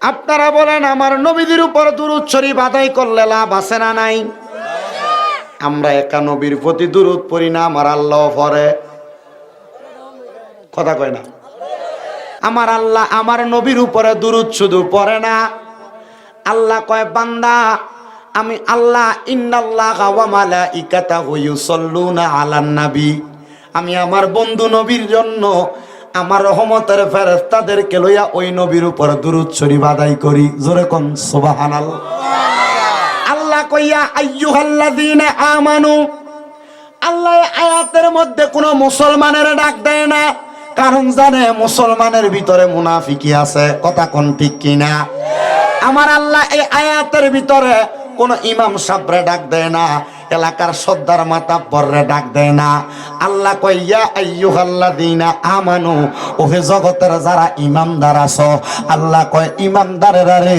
আপনারা বলেন, আমার নবীদের উপর দুরুদ শরীফ আদায় করলে লাভ আছে না নাই? আমরা একা নবীর প্রতি দুরুদ পড়ি না, আমার আল্লাহ পরে কথা কয় না। আমার আল্লাহ আমার নবীর উপরে দুরুদ শুধু পড়ে না। আল্লাহ কয়, বান্দা, আমি আল্লাহ, ইন্নাল্লাহ ওয়া মালাইকাতাহু ইউসাল্লুনা আলান নবী। আমি আমার বন্ধু নবীর জন্য আমার রহমতের ফেরেশতাদেরকে লইয়া ওই নবীর উপর দুরুদ শরীফ আদায় করি। জোরে কোন, সুবহানাল্লাহ। আল্লাহ কইয়া, আইয়ুহাল্লাযীনা আমানু, আল্লাহ আয়াতের মধ্যে কোনো মুসলমানের ডাক দেয় না। কারণ জানে মুসলমানের ভিতরে মুনাফিকি আছে। কথা কোন ঠিক কিনা? আমার আল্লাহ এই আয়াতের ভিতরে কোন ইমাম সাবরে ডাক দেয় না। এলাকার সর্দার মাতা পররে ডাক দেয় না। আল্লাহ কইয়া আইয়ুহাল্লাযীনা আমানু, ওহে জগতের যারা ইমানদার আছো, আল্লাহ কয়, ইমানদারেরা রে,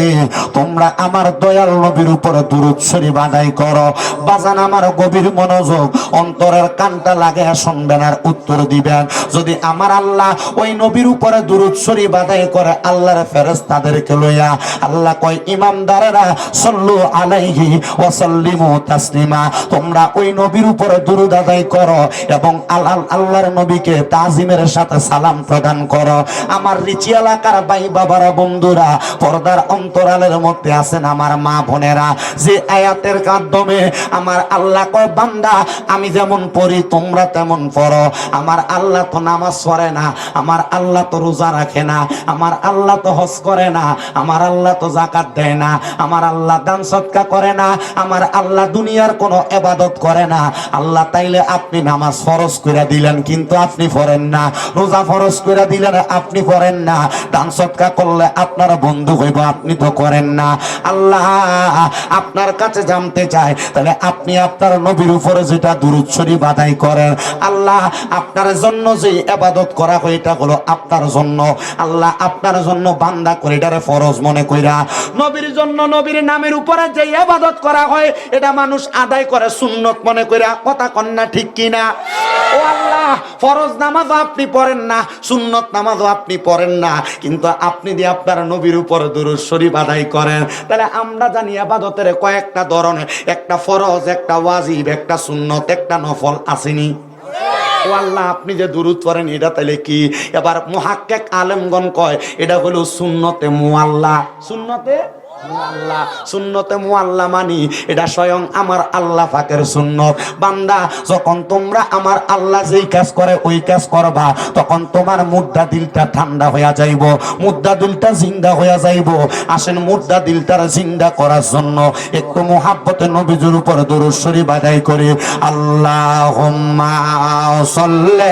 তোমরা আমার দয়াল নবীর উপরে দুরূদ শরীফ আদায় করো। বাজান আমার গভীর মনোযোগ, অন্তরের কানটা লাগে শুনবেন আর উত্তর দিবেন। যদি আমার আল্লাহ ওই নবীর উপরে দুরূদ শরীফ আদায় করে, আল্লাহর ফেরেশতাদেরকে লইয়া আল্লাহ কয়, ইমানদারেরা, সল্লু আলাইহি ওয়া সাল্লিমু তাসলিমা। তোমরা ওই নবীর উপরে দুরূদ আদায় করো এবং আল্লাহ আল্লাহর নবীকে তাজিমের সাথে সালাম প্রদান করো। আমার রিচি এলাকার ভাই বাবারা, বন্ধুরা, পর্দার অন্তরালের মধ্যে আছেন আমার মা বোনেরা। যে আয়াতের মাধ্যমে আমার আল্লাহ কয়, বান্দা, আমি যেমন পড়ি, তোমরা তেমন পড়ো। আমার আল্লাহ তো নামাজ পড়ে না, আমার আল্লাহ তো রোজা রাখে না, আমার আল্লাহ তো হজ করে না, আমার আল্লাহ তো জাকাত দেয় না, আমার আল্লাহ দান সৎকা করে না, আমার আল্লাহ দুনিয়ার কোনো এবাদত করে না। আল্লাহ তাইলে আপনি নামাজ ফরজ করে দিলেন, কিন্তু আপনি পড়েন না। রোজা ফরজ করে দিলেন, আপনি পড়েন না। দান সৎকা করলে আপনার বন্ধু হইব, আপনি তো করেন না। আল্লাহ আপনার কাছে জানতে চায়, তাহলে আপনি আপনার নবীর উপরে যেটা শরীফ আদায় করেন। আল্লাহ আপনার জন্য যে এবাদত করা হয়, এটা হলো আপনার জন্য। আল্লাহ আপনার জন্য বান্দা করে, এটারে ফরজ মনে কইরা। নবীর জন্য নবীর নামের উপরে যে এবাদত করা হয়, এটা মানুষ আদায় সুন্নত মনে কইরা কথা কন্যা ঠিক কিনা? ও আল্লাহ, ফরজ নামাজও আপনি পড়েন না, সুন্নত নামাজও আপনি পড়েন না। কিন্তু আপনি দিয়ে আপনার নবীর উপর দুরুদ শরীফ আদায় করেন। তাহলে আমরা জানি আবাদতের কয়েকটা ধরনের একটা ফরজ, একটা ওয়াজিব, একটা সুন্নত, একটা নফল আসেনি। ও আল্লাহ, আপনি যে দুরুদ পড়েন, এটা তাহলে কি? এবার মুহাক্কেক আলেমগণ কয়, এটা হলো সুন্নতে মুআল্লা। সুন্নতে মুআল্লা সুন্নতে মুআল্লা মানি, এটা স্বয়ং আমার আল্লাহ পাকের সুন্নত। বান্দা, যখন তোমরা আমার আল্লাহ যেই কাজ করে, ওই কাজ করবা, তখন তোমার মুদ্রা দিলটা ঠান্ডা হইয়া যাইব, মুদ্রা দিলটা জিন্দা হইয়া যাইব। আসেন মুদ্রা দিলটার জিন্দা করার জন্য একটু মোহাব্বতে নবীজুর উপর শরীফ আদায় করে। আল্লাহুম্মা সাল্লি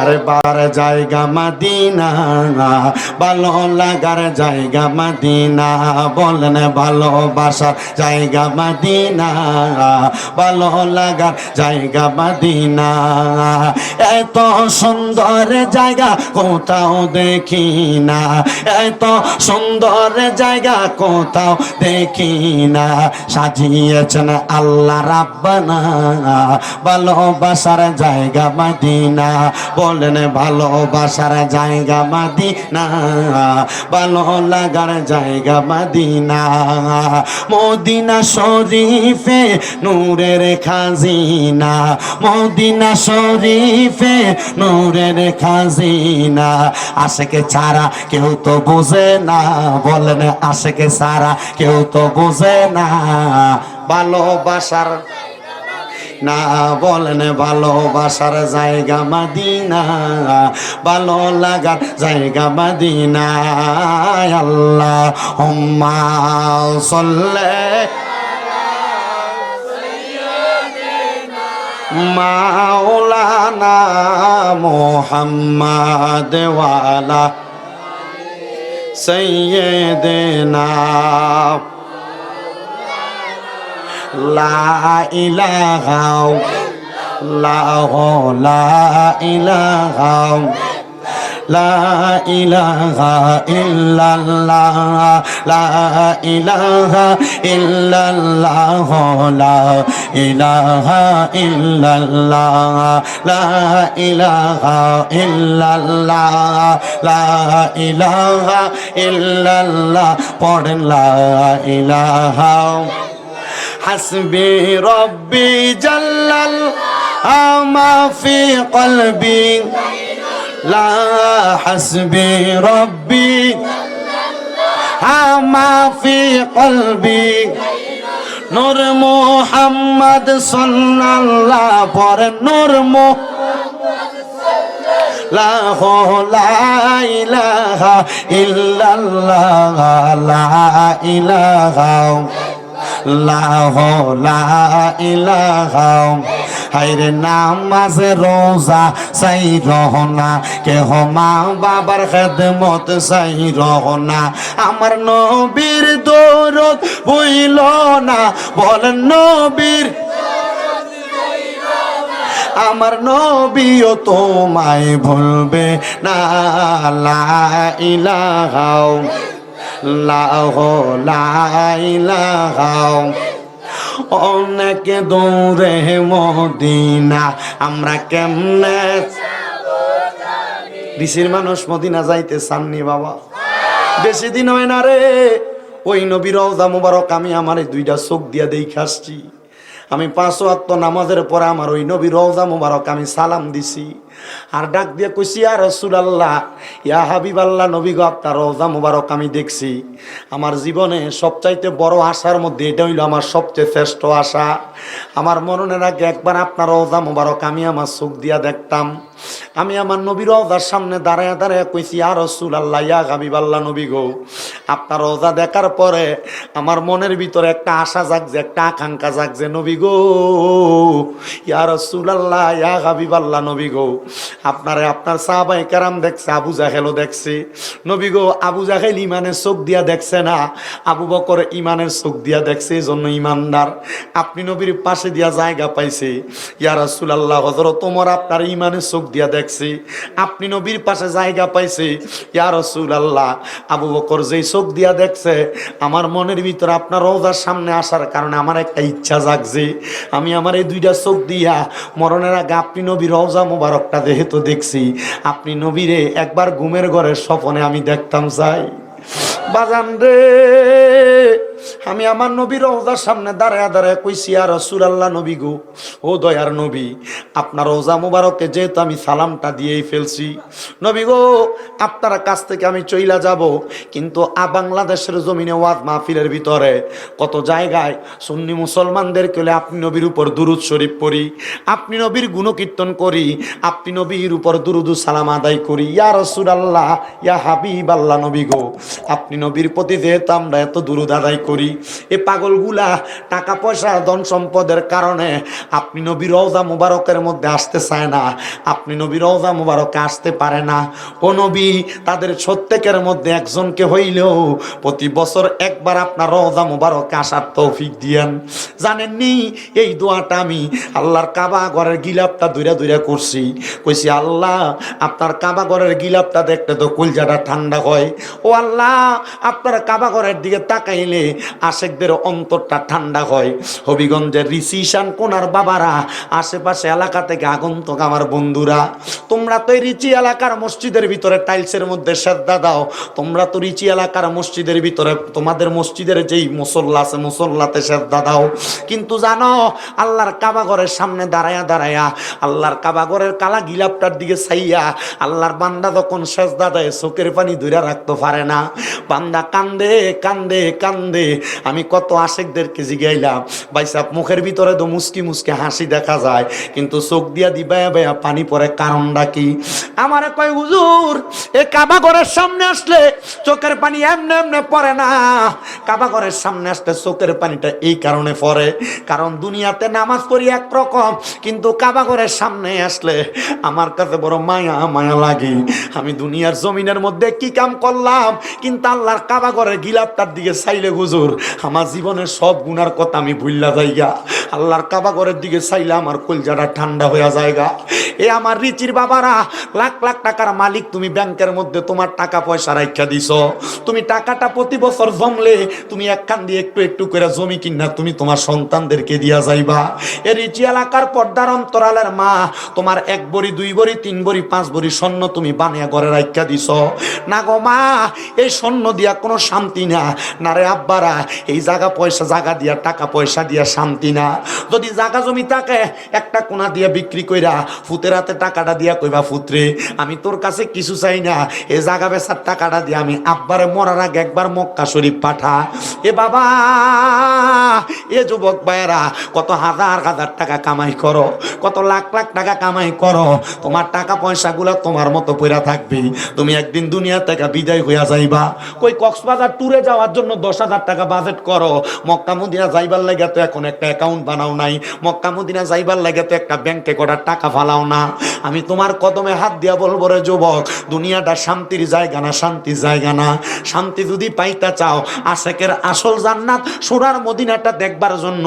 আরে বার জায়গা মাদিনা, ভালো লাগার জায়গা মাদিনা, বলেন ভালোবাসার জায়গা মাদিনা, ভালো লাগার জায়গা মাদিনা। এত সুন্দর জায়গা কোথাও দেখি না, এত সুন্দর জায়গা কোথাও দেখি না। সাজিয়েছেন আল্লাহ রাব্বানা ভালোবাসার জায়গা মাদিনা বলেন ভালোবাসার জায়গা মাদিনা, ভালো লাগার জায়গা মাদিনা। মদিনা শরীফে নূরের খাজিনা, মদিনা শরীফে নূরের খাজিনা। আশেকে ছাড়া কেউ তো বোঝে না, বলেন, আশেকে ছাড়া কেউ তো বোঝে না। ভালোবাসার না বলেন ভালোবাসার জায়গা মাদিনা, ভালো লাগার জায়গা মাদিনা। আল্লাহ হুম্মা সল্লে মাওলানা মোহাম্মদ ওয়ালা সৈয়দনা لا إله الله لا إله لا إله إلا الله لا إله إلا الله لا إله إلا الله لا إله إلا الله لا إله إلا الله لا إله হাসবি রব্বি জাল্লাল আমাফি কলবি লা হাসবি রব্বি আমাফি কলবি নূর মোহাম্মদ সাল্লাল্লাহ পর নূর লাহ ইলাহা ইল্লাল্লাহ লা ইলাহা লাহ লা ইলাহা হাইরে নামাজ, রোজা সাই রহনা। কেহ মা বাবার খেদমত সাই রহনা। আমার নবীর দৌরত বইল না, বলেন নবীর আমার নবীও তোমায় ভুলবে না, লা ইলাহা লাহ অনেক দৌড়ে মদিনা, আমরা কেমনে? ঋষির মানুষ মদিনা যাইতে চাননি বাবা। বেশি দিন হয় না রে। ওই নবীর রওজা মুবারক আমি আমার এই দুইটা চোখ দিয়া দেখে আসছি। আমি পাঁচ ওয়াক্ত নামাজের পরে আমার ওই নবী রওজা মুবারক আমি সালাম দিছি। আর ডাক দিয়ে কইছি আর রসুল আল্লাহ ইয়া হাবিব আল্লাহ নবী গো, আপনার রওজা মুবারক আমি দেখছি। আমার জীবনে সবচাইতে বড় আশার মধ্যে এটা হইল আমার সবচেয়ে শ্রেষ্ঠ আশা। আমার মরণের আগে একবার আপনার রওজা মুবারক আমি আমার চোখ দিয়া দেখতাম। আমি আমার নবীর রওজার সামনে দাঁড়ায় দাঁড়ায় কইছি আর রসুল আল্লাহ ইয়া হাবিব আল্লাহ নবী গো, আপনার রওজা দেখার পরে আমার মনের ভিতরে একটা আশা জাগছে, একটা আকাঙ্ক্ষা জাগছে, নবী গো, ইয়া রসুল আল্লাহ ইয়া হাবিব আল্লাহ নবী গো আপনারে আপনার সাহাবাই কারাম দেখছে, আবু জাহেলও দেখছে। নবী গো, আবু জাহেল ইমানের চোখ দিয়া দেখছে না, আবু বকর ইমানের চোখ দিয়া দেখছে এই জন্য ইমানদার। আপনি নবীর পাশে দিয়া জায়গা পাইছে। ইয়া রাসূল আল্লাহ হযরত ওমর আপনার ইমানের চোখ দিয়া দেখছে। আপনি নবীর পাশে জায়গা পাইছে। ইয়া রাসূল আল্লাহ আবু বকর যেই চোখ দিয়া দেখছে, আমার মনের ভিতরে আপনার রওজার সামনে আসার কারণে আমার একটা ইচ্ছা জাগছে। আমি আমার এই দুইটা চোখ দিয়া মরণের আগে আপনি নবী রওজা মোবারকটা যেহেতু দেখছি আপনি নবীরে একবার ঘুমের ঘরের স্বপনে আমি দেখতাম চাই। বাজান রে আমি আমার নবীর রওজার সামনে দাঁড়ায় দাঁড়ায় কইছি আর রসুল আল্লাহ নবী গো, ও দয়ার নবী, আপনার রোজা মুবারকে যেহেতু আমি সালামটা দিয়েই ফেলছি। নবী গো, আপনার কাছ থেকে আমি চইলা যাব, কিন্তু আ বাংলাদেশের জমিনে ওয়াজ মাহফিলের ভিতরে কত জায়গায় সুন্নি মুসলমানদের কেলে আপনি নবীর উপর দুরুদ শরীফ পড়ি, আপনি নবীর গুণকীর্তন করি, আপনি নবীর উপর দুরুদু সালাম আদায় করি। ইয়া রসুল আল্লাহ ইয়া হাবিব আল্লাহ নবী গো, আপনি নবীর প্রতি যেহেতু আমরা এত দুরুদ আদায় করি এ পাগলগুলা টাকা পয়সা ধন সম্পদের কারণে আপনি নবী রওজা মুবারকের মধ্যে আসতে চায় না। আপনি নবী রওজা মুবারকে আসতে পারে না। ও নবী, তাদের প্রত্যেকের মধ্যে একজনকে হইলেও প্রতি বছর একবার আপনার রওজা মুবারকে আসার তৌফিক দিয়েন। জানেননি? এই দোয়াটা আমি আল্লাহর কাবা ঘরের গিলাপটা দূরে দূরে করছি। কইছি, আল্লাহ, আপনার কাবা ঘরের গিলাপটা দেখতে তো কুলজাটা ঠান্ডা হয়। ও আল্লাহ, আপনার কাবা ঘরের দিকে তাকাইলে আশেকদের অন্তরটা ঠান্ডা হয়। হবিগঞ্জের ঋষিশান কোনার বাবারা, আশেপাশে এলাকা থেকে আগন্তক আমার বন্ধুরা, তোমরা তো রিচি এলাকার মসজিদের ভিতরে টাইলসের মধ্যে শ্রদ্ধা দাও, তোমরা তো রিচি এলাকার মসজিদের ভিতরে, তোমাদের মসজিদের যেই মুসল্লা আছে, মুসল্লাতে শ্রদ্ধা দাও। কিন্তু জানো, আল্লাহর কাবা ঘরের সামনে দাঁড়ায়া দাঁড়ায়া, আল্লাহর কাবা ঘরের কালা গিলাপটার দিকে চাইয়া, আল্লাহর বান্দা যখন সেজদা দেয়, চোখের পানি ধরে রাখতে পারে না। বান্দা কান্দে কান্দে কান্দে আমি কত আশেকদেরকে জিগাইলাম। ভাই সাহেব মুখের ভিতরে তো মুসকি মুসকি হাসি দেখা যায়, কিন্তু চোখ দিয়া দিবায়া বায়া পানি পরে কারণটা কি? আমার কয়, হুজুর, এ কাবা ঘরের সামনে আসলে চোখের পানি এমনে এমনে পড়ে না। কাবা ঘরের সামনে আসতে চোখের পানিটা এই কারণে পড়ে কারণ দুনিয়াতে নামাজ পড়ি একরকম, কিন্তু কাবা ঘরের সামনে আসলে আমার কাছে বড় মায়া মায়া লাগে। আমি দুনিয়ার জমিনের মধ্যে কি কাম করলাম, কিন্তু আল্লাহর কাবা ঘরের গিলাপটার দিকে চাইলে হুজুর আমার জীবনের সব গুনার কথা আমি ভুললা যাইগা। আল্লাহর কাবা ঘরের দিকে চাইলে আমার কলজাটা ঠান্ডা হয়ে যায়গা। এ আমার রিচির বাবারা, লাখ লাখ টাকার মালিক তুমি ব্যাংকের মধ্যে তোমার টাকা পয়সা রাখা দিছ। তুমি টাকাটা প্রতি বছর জমলে, তুমি একখান দিয়ে একটু একটু করে জমি কিনা তুমি তোমার সন্তানদেরকে দিয়া যাইবা। এ রিচি এলাকার পর্দার অন্তরালের মা, তোমার এক বড়ি, দুই বড়ি, তিন বড়ি, পাঁচ বড়ি স্বর্ণ তুমি বানিয়া ঘরে রাখা দিছ। না গো মা, এই স্বর্ণ দিয়া কোনো শান্তি না। রে আব্বারা এই জায়গা পয়সা জায়গা দিয়া, টাকা পয়সা দিয়া শান্তি না। যদি জায়গা জমি থাকে, একটা কোনা দিয়া বিক্রি কইরা, ফুতের হাতে টাকাটা দিয়া কইবা, ফুতরে, আমি তোর কাছে কিছু চাই না। এই জায়গা বেচার টাকাটা দিয়ে আমি আব্বারে মরার আগে একবার মক্কা শরীফ পাঠা। এ বাবা, এ যুবক ভাইয়েরা, কত হাজার হাজার টাকা কামাই করো, কত লাখ লাখ টাকা কামাই করো। তোমার টাকা পয়সাগুলো তোমার মতো পইরা থাকবে। তুমি একদিন দুনিয়া থেকে বিদায় হইয়া যাইবা। কই কক্সবাজার ট্যুরে যাওয়ার জন্য দশ হাজার টাকা বাজেট করো। মক্কা মদিনা যাইবার লাগে তো এখন একটা অ্যাকাউন্ট বানাও নাই। মক্কা মদিনা যাইবার লাগে তো একটা ব্যাংকে কটার টাকা ফালাও না। আমি তোমার কদমে হাত দিয়া বলব রে যুবক, দুনিয়াটা শান্তির জায়গা না শান্তির জায়গা না। শান্তি যদি পাইতে চাও, আশেকের আসল জান্নাত সোনার মদিনাটা দেখবার জন্য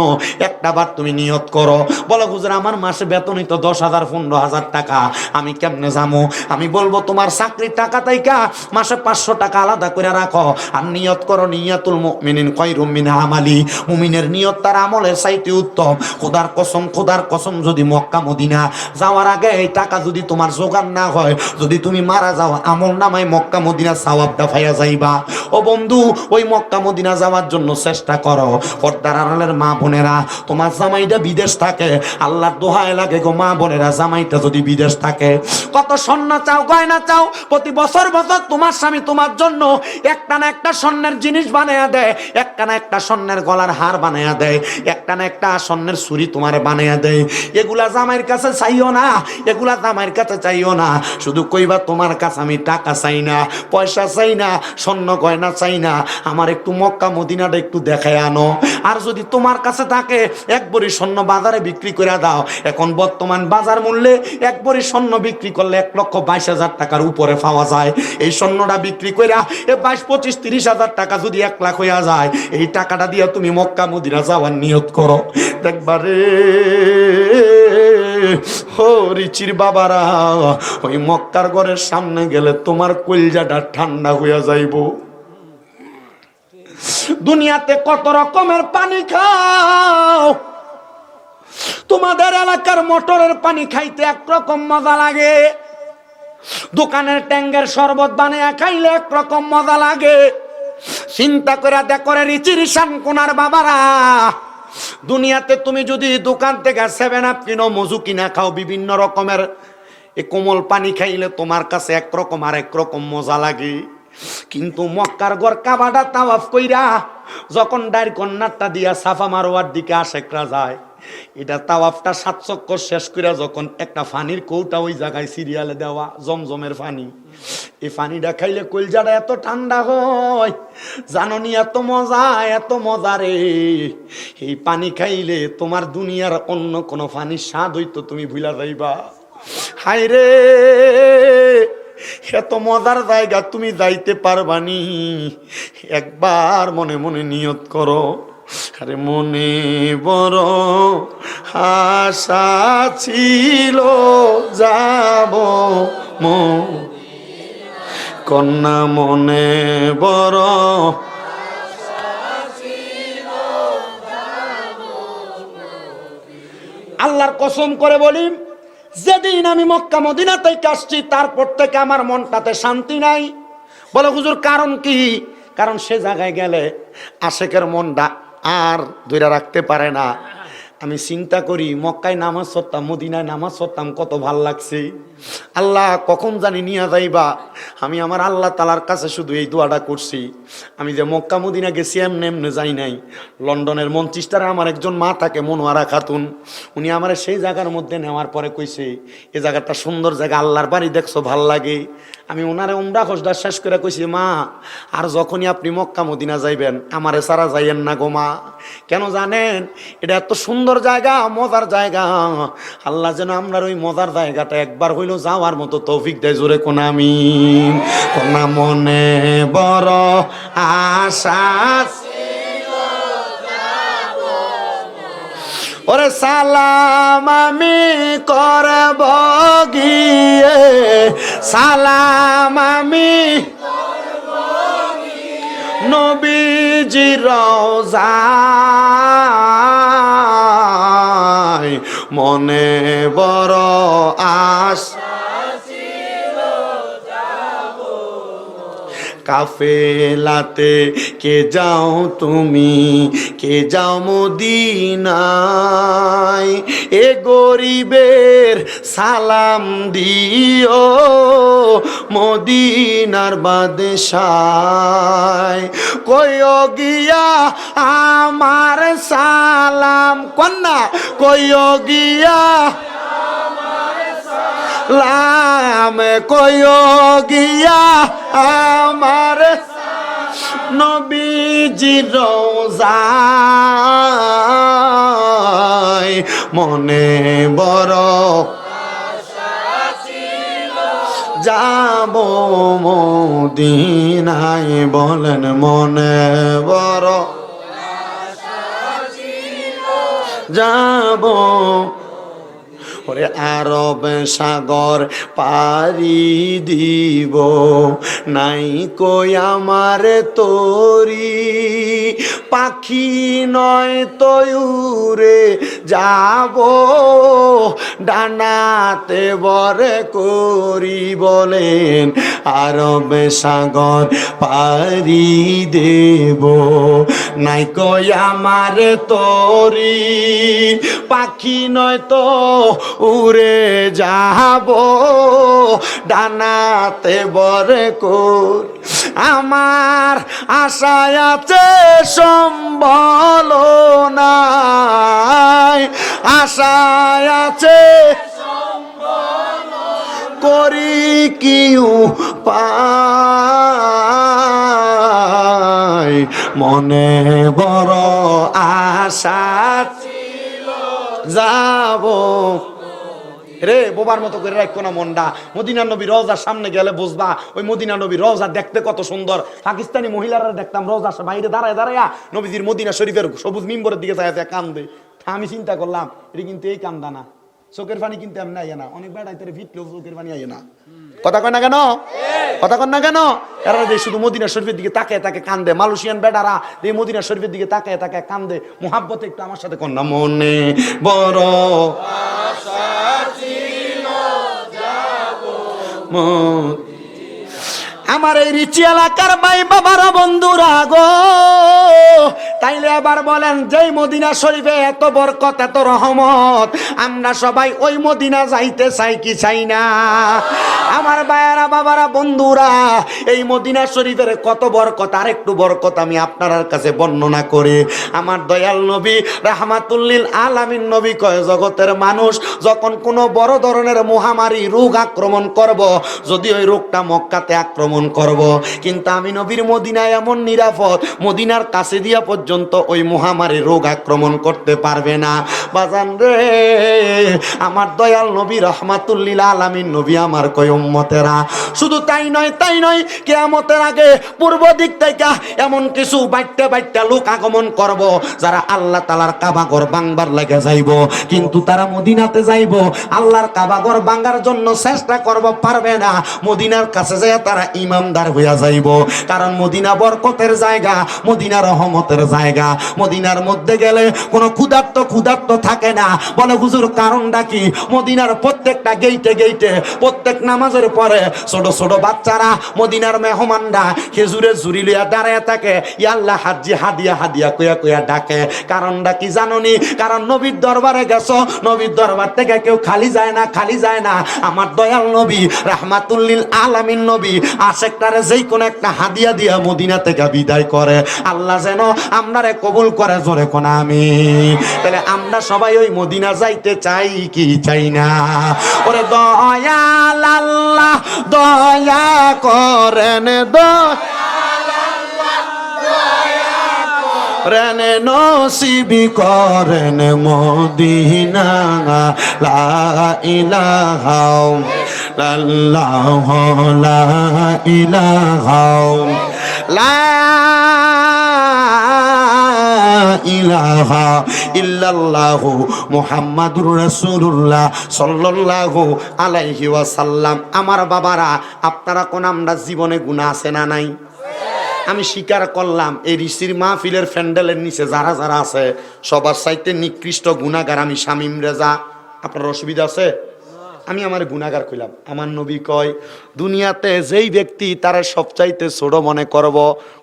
একটা বার তুমি নিয়ত করো। বলো হুজুর, আমার মাসে বেতনই তো দশ হাজার, পনেরো হাজার টাকা। আমি কেমনে যাব আমি বলব তোমার চাকরির টাকা তাইকা মাসে পাঁচশো টাকা আলাদা করে রাখো। আর নিয়ত করো নিয়াতুল মুমিনিন কয়রুম মিন আমালি। মুমিনের নিয়ত তার আমলের চাইতে উত্তম। খোদার কসম খোদার কসম যদি মক্কা, মদিনা যাওয়ার আগে এই টাকা যদি তোমার জোগাড় না হয়, যদি তুমি মারা যাও, আমল নামায় মক্কা, মদিনা সওয়াব দাফাইয়া যাইবা। ও বন্ধু, ওই মক্কা, মদিনা যাওয়ার জন্য চেষ্টা করো। পর্দার আড়ালের মা বোনেরা, তোমার জামাইটা বিদেশ থাকে। আল্লাহর দোহায় লাগে গো মা বোনেরা, জামাইটা যদি বিদেশ থাকে। কত স্বর্ণ চাও, গয়না চাও, প্রতি বছর বছর তোমার স্বামী তোমার জন্য একটা না একটা স্বর্ণের জিনিস বানায়া দেয়। একটা না একটা স্বর্ণের গলার হার বানাইয়া দেয় একটা না একটা স্বর্ণের ছুরি তোমার বানায়া দেয়। এগুলা জামাইয়ের কাছে চাইও না, এগুলা জামাইয়ের কাছে চাইও না। শুধু কইবা তোমার কাছে আমি টাকা চাই না, পয়সা চাই না, স্বর্ণ গয়না চাই না। আমার একটু মক্কা মদিনাটা একটু দেখায় আনো। আর যদি তোমার কাছে থাকে, এক বড়ি স্বর্ণ বাজারে বিক্রি করে দাও। এখন বর্তমান বাজার মূল্যে এক বড়ি স্বর্ণ বিক্রি করলে এক লক্ষ বাইশ হাজার টাকার উপরে পাওয়া যায়। এই স্বর্ণটা বিক্রি করে এ বাইশ, পঁচিশ, তিরিশ হাজার টাকা যদি এক লাখ হইয়া যায় এই টাকাটা দিয়ে তুমি মক্কা মদিনা যাওয়ার নিয়ত করো। দেখবারে রিচির বাবারা, ওই মক্কার ঘরের সামনে গেলে তোমার কলজাটা ঠান্ডা হইয়া যাইব। দুনিয়াতে কত রকমের পানি খাও। তোমাদের এলাকার মোটরের পানি খাইতে একরকম মজা লাগে। দোকানের ট্যাঙ্গের শরবত বানিয়ে খাইলে একরকম মজা লাগে। চিন্তা করে দেখো রিচির শান কোনার বাবারা, দুনিয়াতে তুমি যদি দোকান থেকে সেভেন আপ কিনো, মজু কিনা খাও, বিভিন্ন রকমের এ কোমল পানি খাইলে তোমার কাছে একরকম আর একরকম মজা লাগে। কিন্তু মক্কার ঘর কাবাডা তাওয়াফ কইরা যখন ডাইর কন্যারটা দিয়া সাফা মারোয়ার দিকে আশেকরা যায় এটা তাওয়াফটা সাত চক্কর শেষ করে যখন একটা ফানির কৌটা ওই জায়গায় সিরিয়ালে দেওয়া, জমজমের ফানি, এই পানিটা খাইলে কলজাটা এত ঠান্ডা হয়। জাননি এত মজা এত মজা রে। এই পানি খাইলে তোমার দুনিয়ার অন্য কোনো পানির স্বাদ হইতো তুমি ভুলা যাইবা। হাই রে, এত মজার জায়গা তুমি যাইতে পারবানি। একবার মনে মনে নিয়ত করো। আরে মনে বড় আশা ছিল, যাব কন্যা মনে বড় আল্লাহর কসম করে বলি, যেদিন আমি মক্কা মদিনা থেকে আসছি, তারপর থেকে আমার মনটাতে শান্তি নাই। বলে, হুজুর, কারণ কি? কারণ সে জায়গায় গেলে আশেকের মনটা আর ধরে রাখতে পারে না। আমি চিন্তা করি, মক্কায় নামাজ পড়তাম, মদিনায় নামাজ পড়তাম, কত ভালো লাগছে। আল্লাহ কখন জানি নিয়ে যাইবা। আমি আমার আল্লাহ তালার কাছে শুধু এই দোয়াটা করছি। আমি যে মক্কা, মদিনা গেছি, এমনি এমনি যাই নাই। লন্ডনের মঞ্চিস্টারে আমার একজন মা থাকে, মনোয়ারা খাতুন। উনি আমার সেই জায়গার মধ্যে নেওয়ার পরে কইছে এই জায়গাটা সুন্দর জায়গা, আল্লাহর বাড়ি দেখছ, ভালো লাগে। আমি ওনারে উমরা খোঁজটা শেষ করে কইছি, মা, আর যখনই আপনি মক্কা, মদিনা যাইবেন, আমারে সারা যাইয়েন না গো মা। কেন জানেন? এটা এত সুন্দর জায়গা, মজার জায়গা। আল্লাহ যেন আমরা ওই মজার জায়গাটা একবার হইল যাওয়ার মতো তৌফিক দেয়, জোরে কোন আমি কোনা মনে বড় আশা ওরে সালাম আমি করব গিয়ে সালাম আমি নবীজি রোজায়। মনে বড় আশ কাফেলাতে, কে যাও তুমি? কে যাও মদিনায়? এ গরিবের সালাম দিও মদিনার বাদশায়। কইও গিয়া আমার সালাম, কন্যা, কইও গিয়া লাম কইও গিয়া আমার নবীজি রোজায় মনে বড় যাব মদিনায় বলেন মনে বড় যাব ওরে আরব সাগর পারি দিব। নাই কই আমার তরি, পাখি নয় তয়ুরে যাব। ডানাতে বরে করি বলেন, আরব সাগর পারি দেব। নাই কই আমার তরি, পাখি নয় তো উড়ে যাব, ডানাতে বরে কর আমার আশায় আছে সম্বল নাই। আশায় আছে করি কিউ পাই। মনে বড় আশা যাব রে, বোবার মতো করে রাখো না মন্ডা মদিনা নবী রোজার সামনে গেলে বুঝবা, ওই মদিনা নবী রোজা দেখতে কত সুন্দর। পাকিস্তানি মহিলারা দেখতাম রোজার বাইরে দাঁড়ায় দাঁড়ায় নবীজির মদিনা শরীফের সবুজ মিম্বরের দিকে চাই কান্দে। আমি চিন্তা করলাম, এটা কিন্তু এই কান্দা না। চোখের পানি কিন্তু এমনি আইয়ে না। অনেক বেড়াই তার ভিটলেও চোখের পানি আইয়া না। কথা কয় না কেন? কথা কন না কেন? এরা যে শুধু মদিনা শরীফের দিকে তাকায় তাকে কান্দে। মালয়েশিয়ান বেডারা এই মদিনা শরীফের দিকে তাকায় তাকায় কান্দে। মোহাব্বতে একটু আমার সাথে কন্যা মনে বড় আমার এই রিচি এলাকার ভাই বাবারা বন্ধুরা গো তাইলে আবার বলেন, যেই মদিনা শরীফে এত বরকত, এত রহমত, আমরা সবাই ওই মদিনা যাইতে চাই কি চাই না? আমার বায়ারা বাবারা, বন্ধুরা, এই মদিনা শরীফের কত বরকত আর একটু বরকত আমি আপনার কাছে বর্ণনা করে। আমার দয়াল নবী, রাহমাতুল্লিল আলামিন নবী কয়, জগতের মানুষ যখন কোনো বড় ধরনের মহামারী, রোগ আক্রমণ করব, যদি ওই রোগটা মক্কাতে আক্রমণ করব, কিন্তু আমি নবীর মদিনায় এমন নিরাপদ, মদিনার কাছে দিয়া পর্যন্ত ওই মহামারী রোগ আক্রমণ করতে পারবে না। বাজান রে, আমার দয়াল নবী রহমাতুল্লিল আলামিন নবী আমার কয় উম্মতেরা। শুধু তাই নয় তাই নয়, কেয়ামতের আগে পূর্ব দিক থেকে এমন কিছু বাইটে বাইটে লোক আগমন করব, যারা আল্লাহ তালার কাবাগর বাংবার লেগে যাইব। কিন্তু তারা মদিনাতে যাইব, আল্লাহর কাবাগর বাঙ্গার জন্য চেষ্টা করব, পারবে না। মদিনার কাছে যায় তারা ইমামদার হইয়া যাইব। কারণ মদিনা বরকতের জায়গা, মদিনা রহমতের জায়গা মদিনার মধ্যে গেলে কোনো ক্ষুধার্ত ক্ষুধার্ত থাকে না। বলে, হুজুর, কারণটা কি? মদিনার প্রত্যেকটা গেইটে গেইটে প্রত্যেক নামাজের পরে ছোট ছোট বাচ্চারা, মদিনার মেহমানরা খেজুরে জুরি লইয়া দাঁড়ায় থাকে। ইয়াল্লাহ হাজি হাদিয়া হাদিয়া কইয়া কইয়া ডাকে। কারণটা কি জাননি? কারণ নবীর দরবারে গেছো, নবীর দরবার থেকে কেউ খালি যায় না, খালি যায় না। আমার দয়াল নবী, রাহমাতুল্লিল আলামিন নবী, আশেকটারে যেই কোনো একটা হাদিয়া দিয়া মদিনা থেকে বিদায় করে। আল্লাহ যেন আমরারে কবুল করে জোরে কোন আমি। তাহলে আমরা সবাই ওই মদিনা যাইতে চাই কি চাই না? ওরে দয়াল আল্লাহ, দয়া করেন রেন নসিবি করেন মদিনা। লা ইলাহা লাল্লাহ লা ইলাহা লা ইলাহা ইল্লাল্লাহু মুহাম্মাদুর রাসূলুল্লাহ সাল্লাল্লাহু আলাইহি ওয়াসাল্লাম। আমার বাবারা, আপনারা কোন আমরা জীবনে গুনাহ আছে না নাই? আমি স্বীকার করলাম, এই ঋষির মাহফিলের ফ্যান্ডেলের নিচে যারা যারা আছে, সবার সাইতে নিকৃষ্ট গুণাগার আমি শামিম রেজা। আপনার অসুবিধা আছে? আমি আমার গুণাগার কইলাম। আমার নবী কয় দুনিয়াতে যেই ব্যক্তি তারা সবচাইতে ছোট মনে করব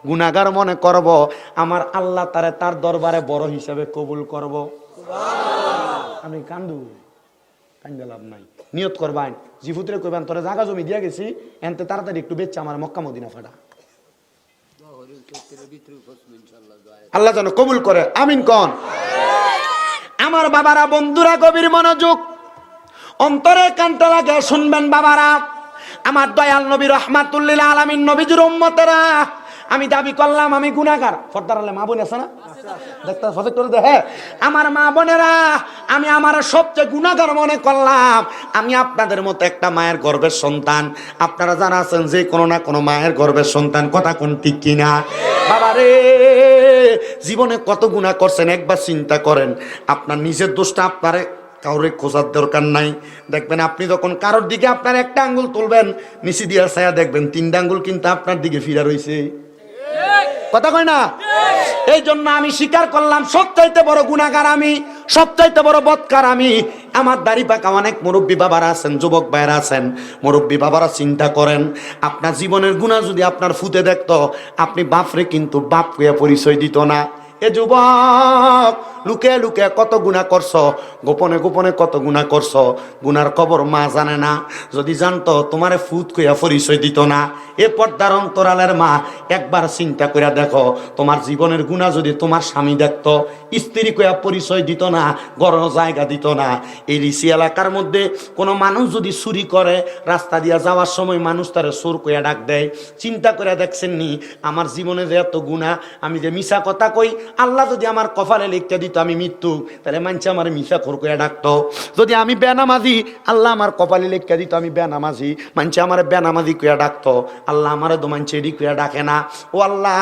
গুণাগার মনে করব আমার আল্লাহ তারে তার দরবারে বড় হিসাবে কবুল করব। আমি কান্দু কান্দে লাভ নাই। নিয়ত করবাইন। জিফুতরে কইবান তোরে জাগা জমি দিয়া গেছি এনতে তাড়াতাড়ি একটু বেচছে আমার মক্কা মদিনা ফাটা। আল্লাহ যেন কবুল করে। আমিন কন। আমার বাবারা বন্ধুরা গভীর মনোযোগ অন্তরে কান্তা লাগে শুনবেন বাবারা, আমার দয়াল নবী রহমাতুল্লিল আলামিন নবীজির উম্মতেরা, আমি দাবি করলাম, আমি গুনাহগার। ফর্দার আলে মা বোন আছে না? দেখতে করে হ্যাঁ আমার মা বোনেরা, আমি আমার সবচেয়ে গুনাহগার মনে করলাম, আমি আপনাদের মতো একটা মায়ের গর্ভের সন্তান। আপনারা যারা আছেন, যে কোনো না কোনো মায়ের গর্ভের সন্তান, কথা কোন ঠিক কিনা বাবা রে, জীবনে কত গুণা করছেন, একবার চিন্তা করেন। আপনার নিজের দোষটা আপনারে কাউরে খোঁজার দরকার নাই। দেখবেন আপনি যখন কারোর দিকে আপনার একটা আঙ্গুল তুলবেন, নিচি দিয়া ছায়া দেখবেন, তিনটা আঙ্গুল কিন্তু আপনার দিকে ফিরা রইছে। কথা কয় না? এই জন্য আমি স্বীকার করলাম, সবচাইতে বড় গুণাগার আমি, সবচাইতে বড় বৎকার আমি। আমার দাড়ি পাকা অনেক মুরব্বী বাবারা আছেন, যুবক ভাইরা আছেন। মুরব্বী বাবারা চিন্তা করেন, আপনার জীবনের গুণা যদি আপনার ফুতে দেখতো, আপনি বাপরে কিন্তু বাপ পরিচয় দিত না। এ যুবক লুকে লুকে কত গুণা করছ? গোপনে গোপনে কত গুণা করছ? গুনার খবর মা জানে না। যদি জানতো, তোমারে ফুত কইয়া পরিচয় দিত না। এ পর্দার অন্তরালের মা, একবার চিন্তা কইরা দেখো, তোমার জীবনের গুণা যদি তোমার স্বামী দেখতো, স্ত্রী কইয়া পরিচয় দিত না গড় জায়গা দিত না। এই ঋষি এলাকার মধ্যে কোনো মানুষ যদি চুরি করে, রাস্তা দিয়া যাওয়ার সময় মানুষ তারে সুর কইয়া ডাক দেয়। চিন্তা করে দেখছেন নি আমার জীবনে যে এত গুণা, আমি যে মিশা কথা কই, আল্লাহ যদি আমার কপালে লিখতে দিত আমি মৃত্যু, তাহলে মানছে আমার মিশা খোর করে ডাকতো। যদি আমি বেনামাজি, আল্লাহ আমার কপালে লিখতে দিত, আমি বেনামাজি, মানছে আমার বেনামাজি কইয়া ডাকতো। আল্লাহ আমার তো মানছে এডি কইয়া ডাকে না। ও আল্লাহ,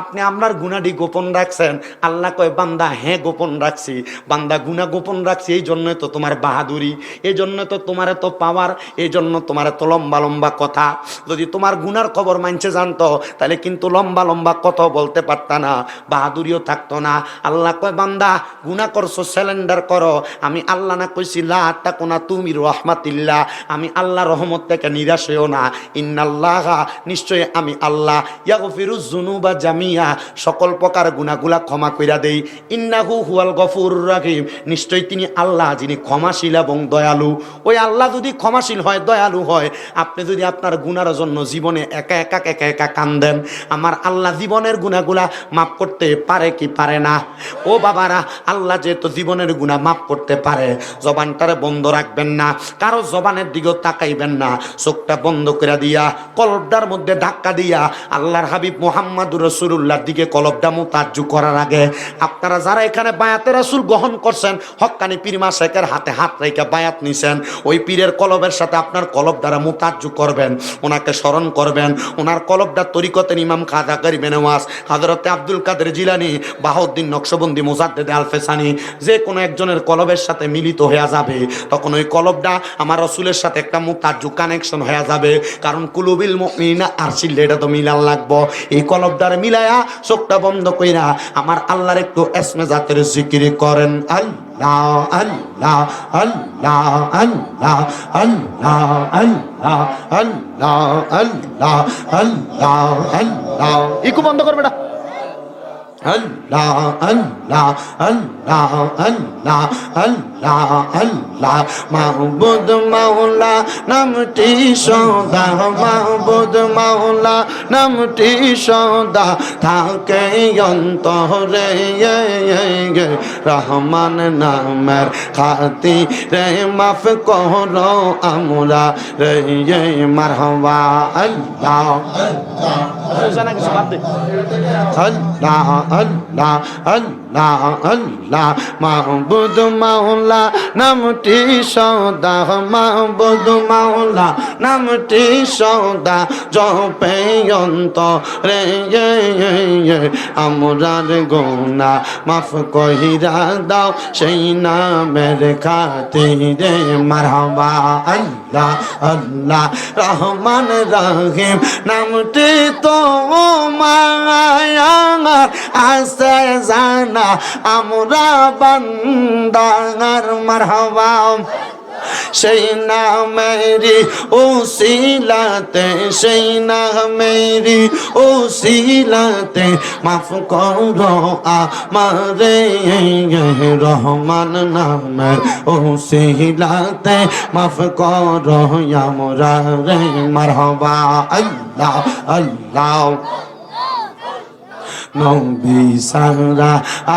আপনি আপনার গুণাটি গোপন রাখছেন। আল্লাহ কয়, বান্দা হ্যাঁ গোপন রাখছি। বান্দা, গুণা গোপন রাখছি, এই জন্য তো তোমার বাহাদুরি। এই জন্য তো তোমার তো পাওয়ার, এই জন্য তোমার তো লম্বা লম্বা কথা। যদি তোমার গুনার খবর মানছে জানতো, তাহলে কিন্তু লম্বা লম্বা কথা বলতে পারতা না, বাহাদুরিও থাকতো না। আল্লাহ কয়, বান্দা গুনা করছ সিলিন্ডার করো। আমি আল্লাহ না কইছি, লা তাকুনা তুমি রহমাতিল্লাহ। আমি আল্লাহ রহমত থেকে নিরাশ হইও না। ইন্নাল্লাহ নিশ্চয় আমি আল্লাহ। ইয়াগফিরুজ জুনুবা জামিয়া। সকল প্রকার গুনাহগুলা ক্ষমা কইরা দেই। ইন্নাহু হুয়াল গফুর রাহিম। নিশ্চয় তিনি আল্লাহ, যিনি ক্ষমাশীল এবং দয়ালু। ওই আল্লাহ যদি ক্ষমাশীল হয়, দয়ালু হয়, আপনি যদি আপনার গুনার জন্য জীবনে একা একা একা একা কান্দেন, আমার আল্লাহ জীবনের গুণাগুলা মাফ করতে পারে কি পারে না? ও বাবারা, আল্লাহ যেহেতু জীবনের গুণা মাফ করতে পারে, জবানটারে বন্ধ রাখবেন না, কারও জবানের দিকেও তাকাইবেন না, চোখটা বন্ধ করে দিয়া, কলবটার মধ্যে ধাক্কা দিয়া, আল্লাহর হাবিব মোহাম্মদুর রসুল্লাহর দিকে কলবটা মোতাজ্জু করার আগে, আপনারা যারা এখানে বায়াতে রাসুল গ্রহণ করছেন হক্কানি পীর মাসেকের হাতে হাত রেখে বায়াত নিছেন, ওই পীরের কলবের সাথে আপনার কলব দ্বারা মোতাজ্জু করবেন, ওনাকে স্মরণ করবেন, ওনার কলবটা তরিকতের ইমাম খাজা করিবেন ওয়াজ হাজরতে আব্দুল কাদের জিলানি, বাহাউদ্দিন নকশবন্দি মুজাদ্দেদে আলফেসানি যে কোনো একজনের কলবের সাথে মিলিত হয়ে যাবে, তখন ওই কলবটা আমার রসুলের সাথে একটা মুতাজু কানেকশন হয়ে যাবে। কারণ কুলুবিল মিনা আর শিল্লে এটা তো মিলার লাগবো। এই কলবটার মিলায়া চোখটা বন্ধ কইরা আমার আল্লাহর একটু এসমে জাতের জিকিরি করেন। আল্লাহ আল্লাহ ইকু বন্ধ করবে না আল্লাহ আল্লাহ আল্লাহ আল্লাহ আল্লাহ আল্লাহ। মাহবুদ মাওলা নামটি সদা। মাহবুদ মাওলা নামটি সদা। থাকে অন্তরে রহমান নামের খাতি রে মাফ করো আমরা। রে মারহবা আল্লাহ। আল্লাহ আল্লাহ আল্লাহ। আল্লাহ, মাহবুদ মাওলা, নামটি সদা, মাহবুদ মাওলা, নামটি সদা, জপে অন্ত রে আমরার গোনা মাফ কহিরা দাও, সেই নামের খাতিরে মারহাবা। আল্লাহ আল্লাহ, রহমান, রহিম, নামটি তো মায়ার আছে জানা। আমরা বান্দার মারহাবা। সেই নামেরি ওসিলাতে, সেই নামেরি ওসিলাতে মাফ করো আমারে, রহমান নামের ওসিলাতে মাফ করো আমরা রে মারহবা। আল্লাহ আল্লাহ। নং বিসারা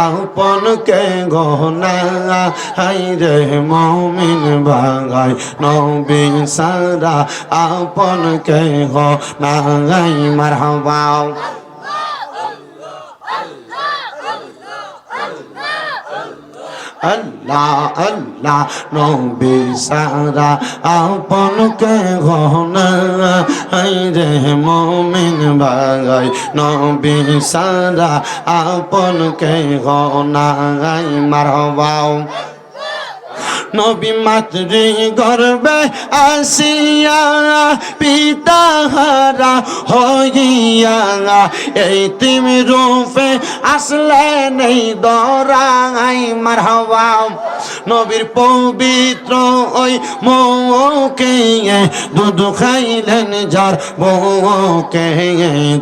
আপনকে গহনা? হাই রে মমিন বাগাই নং বিসারা আপনকে গহনা? হাই মারহাবা আল্লাহ আল্লাহ নবী সারা আপনকে ঘনা রে মমিন বাগাই নবী সারা আপনকে ঘনা মারবাও নবী মাতৃ গর্বে আসিয়া পিতা হারা হইয়া এই তিমি রূপে আসলে নেই দরাই মারহাবা। নবীর পবিত্র ওই মৌকে দুধ খাইলেন যার বউকে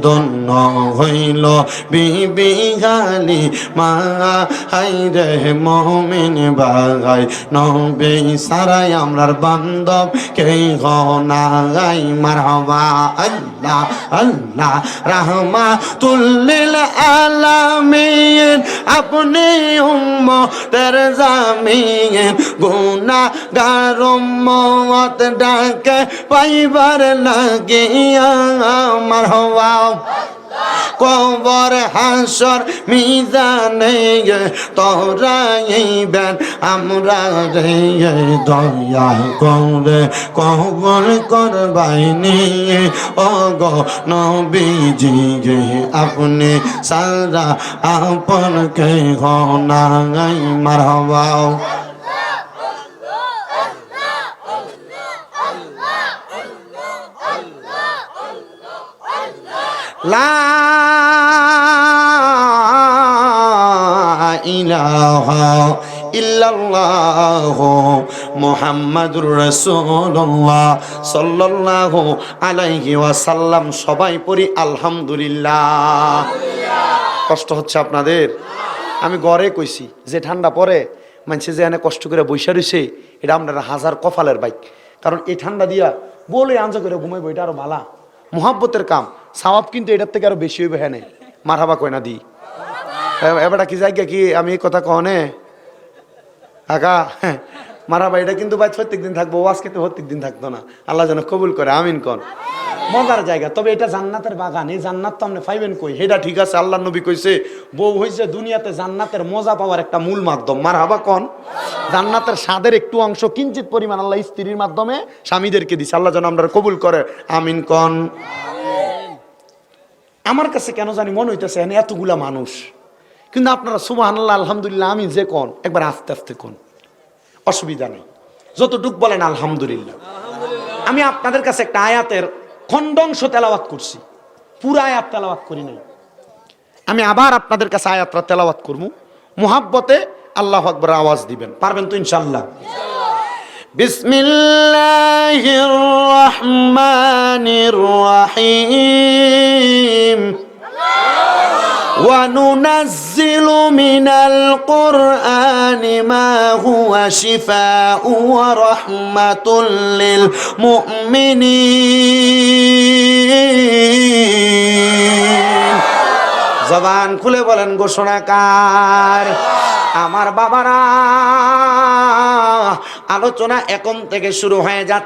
দন্য হইল। বিবি গালি, মা হাই রে মমিন বাগাই নবে সারাই আমরার বান্ধব। কে গাই মারহাবা, আল্লাহ আল্লাহ রাহমা তুল্লিল আলামিন। আপনি উম্মতের জামিন গুনা গার মত ডাকে পাইবার লাগিয়া, মারহাবা। কবর হাসর মিজানে তোরাইবেন আমরা রে দয়া করে কবর করবাইনি ও গো নবীজি গে, আপনি সারা আপন কে হনাই মারবাও। লা ইলাহা ইল্লাল্লাহ মুহাম্মাদুর রাসূলুল্লাহ সাল্লাল্লাহু আলাইহি ওয়াসাল্লাম। সবাই পড়ি আলহামদুলিল্লাহ। কষ্ট হচ্ছে আপনাদের? আমি গড়ে কইছি, যে ঠান্ডা পড়ে মানুষে যে এনে কষ্ট করে বৈশা রইছে, এটা আপনার হাজার কপালের বাইক। কারণ এই ঠান্ডা দিয়া বলে আঞ্জা করে ঘুমাইবো, এটা আরও ভালা মোহাব্বতের কাম। সাওয়াব কিন্তু এটার থেকে আরও বেশি হইবে হ্যাঁ মারহাবা কয়না দি। এবার কি জায়গা কি? আমি এই কথা কনে আকা মারাবা এটা কিন্তু ভাই প্রত্যেক দিন থাকব ওয়াজ কিন্তু প্রত্যেক দিন থাকতো না। আল্লাহ যেন কবুল করে, আমিন কন। মজার জায়গা। তবে এটা জান্নাতের বাগান, এই জান্নাত তো আপনি পাইবেন কই? এটা ঠিক আছে আল্লাহ নবী কইছে, বউ হইছে দুনিয়াতে জান্নাতের মজা পাওয়ার একটা মূল মাধ্যম। মার হাবা কন? জান্নাতের স্বাদের একটু অংশ, কিঞ্চিত পরিমাণ আল্লাহ স্ত্রীর মাধ্যমে স্বামীদেরকে দিছে। আল্লাহ যেন আমরা কবুল করে। আমিন কন? আমার কাছে কেন জানি মনে হইতেছে এতগুলা মানুষ। কিন্তু আপনারা সুবাহ আলহামদুলিল্লাহ, আমি যে কোন, একবার আস্তে আস্তে কোন। অসুবিধা নেই। যতটুক বলেন, আলহামদুলিল্লাহ। আমি আপনাদের কাছে একটা আয়াতের খণ্ডাংশ তেলাওয়াত করছি। পুরো আয়াত তেলাওয়াত করি নাই। আমি আবার আপনাদের কাছে আয়াতটা তেলাওয়াত করব। মুহাব্বতে আল্লাহ আকবর আওয়াজ দিবেন। পারবেন তো ইনশাল্লাহ বিসমিল্লাহির রহমানির রহিম। وننزل من القرآن ما هو شفاء ورحمة للمؤمنين জবান খুলে বলেন ঘোষণাকার আমার বাবারা আলোচনা এখন থেকে শুরু হয়ে যাচ্ছে